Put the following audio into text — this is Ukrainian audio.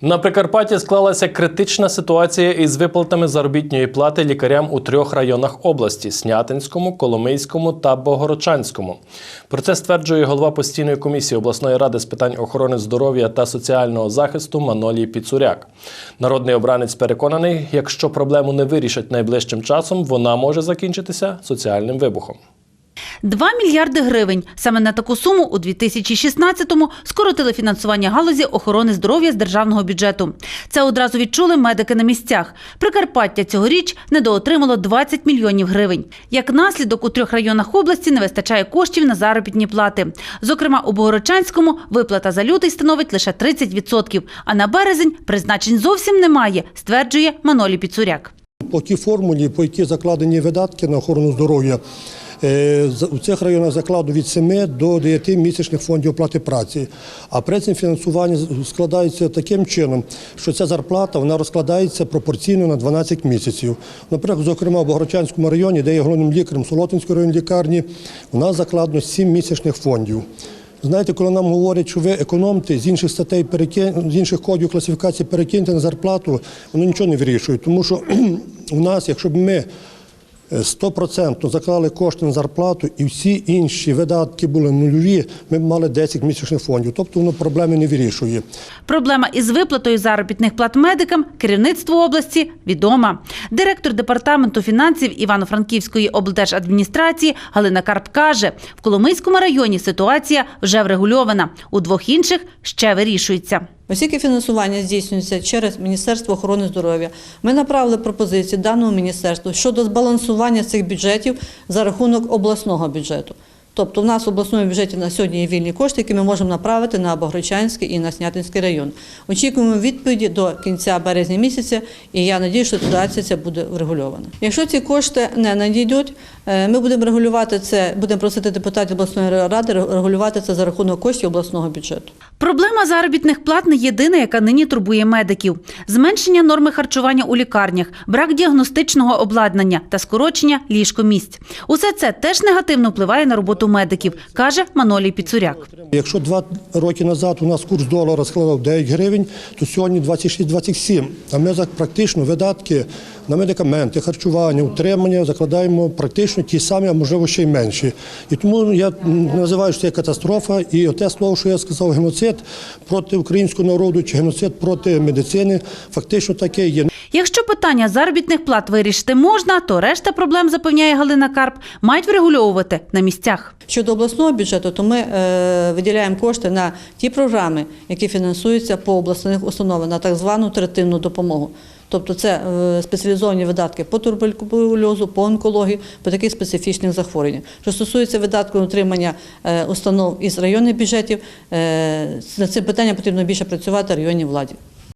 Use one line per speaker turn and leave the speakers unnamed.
На Прикарпатті склалася критична ситуація із виплатами заробітної плати лікарям у трьох районах області: Снятинському, Коломийському та Богородчанському. Про це стверджує голова постійної комісії обласної ради з питань охорони здоров'я та соціального захисту Манолій Піцуряк. Народний обранець переконаний, якщо проблему не вирішать найближчим часом, вона може закінчитися соціальним вибухом.
2 мільярди гривень. Саме на таку суму у 2016-му скоротили фінансування галузі охорони здоров'я з державного бюджету. Це одразу відчули медики на місцях. Прикарпаття цьогоріч недоотримало 20 мільйонів гривень. Як наслідок, у трьох районах області не вистачає коштів на заробітні плати. Зокрема, у Богородчанському виплата за лютий становить лише 30%, а на березень призначень зовсім немає, стверджує Манолі Піцуряк.
По тій формулі, по якій закладені видатки на охорону здоров'я, у цих районах закладу від 7 до 9 місячних фондів оплати праці. А при цьому фінансування складається таким чином, що ця зарплата вона розкладається пропорційно на 12 місяців. Наприклад, зокрема, в Богородчанському районі, де є головним лікарем Солотинської районної лікарні, у нас закладено 7 місячних фондів. Знаєте, коли нам говорять, що ви економте з інших статей з інших кодів класифікації перекиньте на зарплату, воно нічого не вирішує. Тому що у нас, якщо б ми е, 100% заклали кошти на зарплату і всі інші видатки були нульові, ми мали 10 місячних фондів. Тобто воно проблеми не вирішує.
Проблема із виплатою заробітних плат медикам керівництву області відома. Директор департаменту фінансів Івано-Франківської облдержадміністрації Галина Карп каже, в Коломийському районі ситуація вже врегульована, у двох інших ще вирішується.
Оскільки фінансування здійснюється через Міністерство охорони здоров'я, ми направили пропозиції даному міністерству щодо збалансування цих бюджетів за рахунок обласного бюджету. Тобто в нас в обласному бюджеті на сьогодні є вільні кошти, які ми можемо направити на Богородчанський і на Снятинський район. Очікуємо відповіді до кінця березня місяця, і я надію, що ситуація ця буде врегульована. Якщо ці кошти не надійдуть, ми будемо регулювати це, будемо просити депутатів обласної ради регулювати це за рахунок коштів обласного бюджету.
Проблема заробітних плат не єдина, яка нині турбує медиків. Зменшення норми харчування у лікарнях, брак діагностичного обладнання та скорочення ліжкомісць. Усе це теж негативно впливає на роботу медиків, каже Манолій Піцуряк.
Якщо два роки назад у нас курс долара складав 9 гривень, то сьогодні 26-27. А ми за практично видатки на медикаменти, харчування, утримання закладаємо практично ті самі, а можливо ще й менші. І тому я називаю що це катастрофа. І те слово, що я сказав, геноцид проти українського народу чи геноцид проти медицини, фактично таке є.
Якщо питання заробітних плат вирішити можна, то решта проблем, запевняє Галина Карп, мають врегульовувати на місцях.
Щодо обласного бюджету, то ми е, виділяємо кошти на ті програми, які фінансуються по обласних установах, на так звану третинну допомогу. Тобто це е, спеціалізовані видатки по туберкульозу, по онкології, по таких специфічних захворюваннях. Що стосується видатків утримання е, установ із районних бюджетів, е, над цим питанням потрібно більше працювати районній владі.